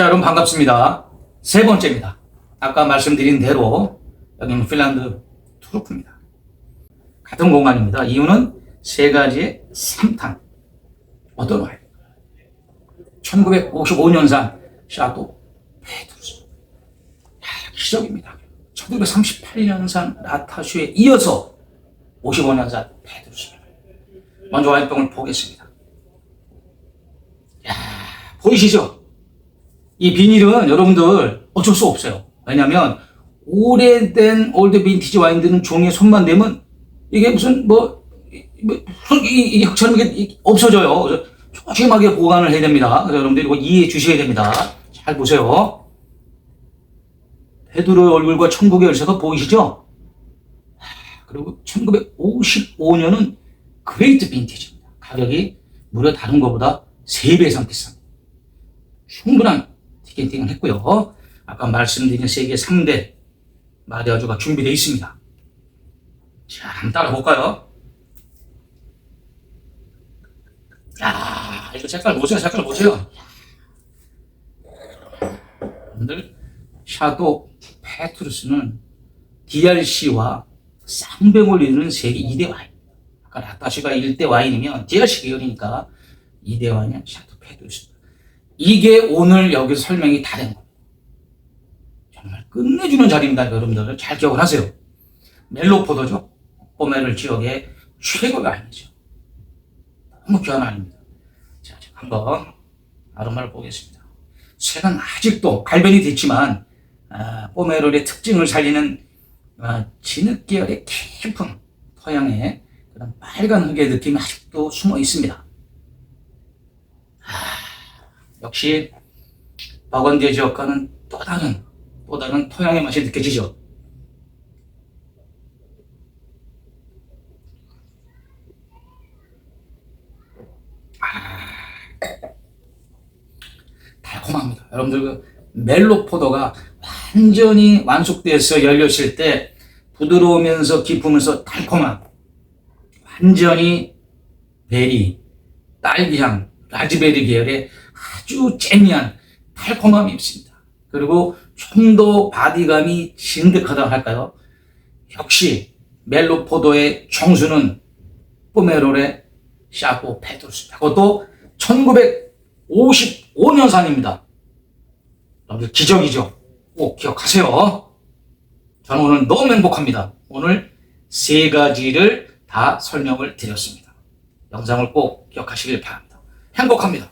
자, 여러분 반갑습니다. 세 번째입니다. 아까 말씀드린 대로 여기는 핀란드 투르프입니다. 같은 공간입니다. 이유는 세 가지의 3탄. 어떤 와인? 1955년산 샤도 페트루스. 야, 기적입니다. 1938년산 라타슈에 이어서 55년산 페트루스입니다. 먼저 와인병을 보겠습니다. 야, 보이시죠? 이 비닐은 여러분들 어쩔 수 없어요. 왜냐면 오래된 올드 빈티지 와인들은 종이에 손만 대면 이게 무슨 뭐, 뭐 흙이 이 흙처럼 이게 없어져요. 조심하게 보관을 해야 됩니다. 그래서 여러분들 이거 이해해 주셔야 됩니다. 잘 보세요. 페드로의 얼굴과 천국의 열쇠가 보이시죠? 하, 그리고 1955년은 그레이트 빈티지입니다. 가격이 무려 다른 것보다 3배 이상 비쌉니다. 충분한 티켓팅을 했고요. 아까 말씀드린 세계 3대 마리아주가 준비되어 있습니다. 자, 한번 따라 볼까요? 야, 이거 색깔 보세요. 색깔 보세요. 여러분들, 샤도 페트루스는 DRC와 쌍병을 이루는 세계 2대 와인. 아까 라타시가 1대 와인이면 DRC 계열이니까 2대 와인은 샤도 페트루스입니다. 이게 오늘 여기서 설명이 다 된 겁니다. 정말 끝내주는 자리입니다. 여러분들 잘 기억을 하세요. 멜로포도죠. 포메를 지역의 최고의 와인이죠. 너무 귀한 와인입니다. 자, 한번 아로마를 보겠습니다. 색은 아직도 갈변이 됐지만 아, 포메롤의 특징을 살리는 아, 진흙 계열의 깊은 토양의 그런 빨간 흙의 느낌이 아직도 숨어 있습니다. 역시 버건디의 지역과는 또 다른 또 다른 토양의 맛이 느껴지죠. 아, 달콤합니다. 여러분들 그 멜로 포도가 완전히 완숙돼서 열렸을 때 부드러우면서 깊으면서 달콤한 완전히 베리, 딸기향, 라즈베리 계열의 아주 재미한 달콤함이 있습니다. 그리고 좀 더 바디감이 진득하다 할까요? 역시 멜로포도의 정수는 포메롤의 샤코 페트루스입니다. 그것도 1955년산입니다. 여러분들 기적이죠? 꼭 기억하세요. 저는 오늘 너무 행복합니다. 오늘 세 가지를 다 설명을 드렸습니다. 영상을 꼭 기억하시길 바랍니다. 행복합니다.